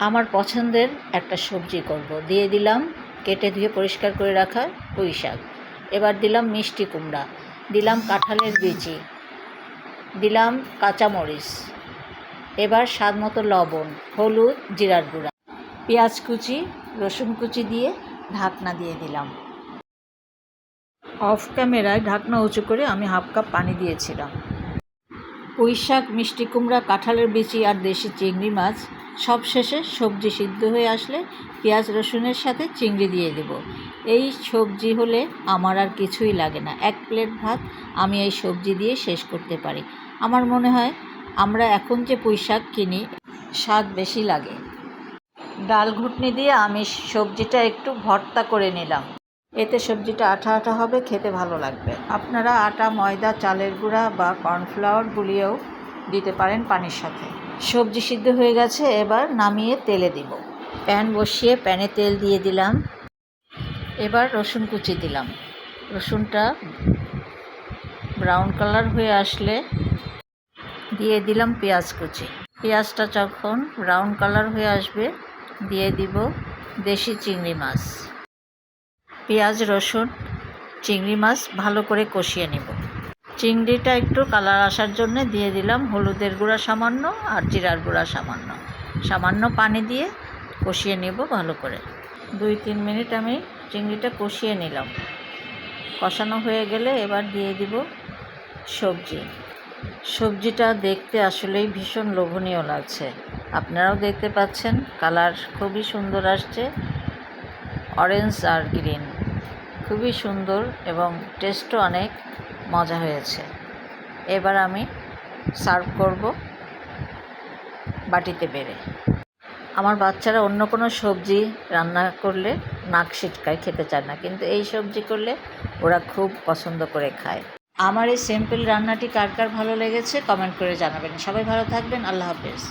আমার পছন্দের একটা সবজি করব। দিয়ে দিলাম কেটে ধুয়ে পরিষ্কার করে রাখা পুঁই শাক। এবার দিলাম মিষ্টি কুমড়া। দিলাম কাঁঠালের বিচি। দিলাম কাঁচামরিচ। এবার স্বাদ মতো লবণ, হলুদ, জিরার গুঁড়া। পেঁয়াজ কুচি, রসুন কুচি দিয়ে ঢাকনা দিয়ে দিলাম। অফ ক্যামেরায় ঢাকনা উঁচু করে আমি হাফ কাপ পানি দিয়েছিলাম। পুঁই শাক, মিষ্টি কুমড়া, কাঁঠালের বিচি আর দেশি চিংড়ি মাছ সব শেষে সবজি সিদ্ধ হয়ে আসলে পেঁয়াজ রসুনের সাথে চিংড়ি দিয়ে দেব। এই সবজি হলে আমার আর কিছুই লাগে না। এক প্লেট ভাত আমি এই সবজি দিয়ে শেষ করতে পারি। আমার মনে হয় আমরা এখন যে পুঁই শাক কিনি, স্বাদ বেশি লাগে। ডাল ঘুটনি দিয়ে আমি সবজিটা একটু ভর্তা করে নিলাম। এতে সবজিটা আঠা আঠা হবে, খেতে ভালো লাগবে। আপনারা আটা, ময়দা, চালের গুঁড়া বা কর্নফ্লাওয়ার গুলিয়েও দিতে পারেন পানির সাথে। সবজি সিদ্ধ হয়ে গেছে, এবার নামিয়ে তেলে দিব। প্যান বসিয়ে প্যানে তেল দিয়ে দিলাম। এবার রসুন কুচি দিলাম। রসুনটা ব্রাউন কালার হয়ে আসলে দিয়ে দিলাম পেঁয়াজ কুচি। পেঁয়াজটা যখন ব্রাউন কালার হয়ে আসবে, দিয়ে দিব দেশি চিংড়ি মাছ। পেঁয়াজ, রসুন, চিংড়ি মাছ ভালো করে কষিয়ে নেব। চিংড়িটা একটু কালার আসার জন্য দিয়ে দিলাম। হলুদের গুঁড়া সামান্য আর জিরার গুঁড়া সামান্য। সামান্য পানি দিয়ে কষিয়ে নেব ভালো করে। দুই, তিন মিনিট আমি চিংড়িটা কষিয়ে নিলাম। কষানো হয়ে গেলে এবার দিয়ে দিব সবজি। সবজিটা দেখতে আসলেই ভীষণ লোভনীয় লাগছে। আপনারাও দেখতে পাচ্ছেন, কালার খুবই সুন্দর আসছে। অরেঞ্জ আর গ্রিন। খুবই সুন্দর এবং টেস্টও অনেক। মজা হয়েছে। এবার আমি সার্ভ করব বাটিতে বেড়ে। আমার বাচ্চারা অন্য কোনো সবজি রান্না করলে নাক সিটকায়, খেতে চায় না। কিন্তু এই সবজি করলে ওরা খুব পছন্দ করে খায়। আমার এই সিম্পল রান্নাটি কার কার ভালো লেগেছে কমেন্ট করে জানাবেন। সবাই ভালো থাকবেন। আল্লাহ হাফেজ।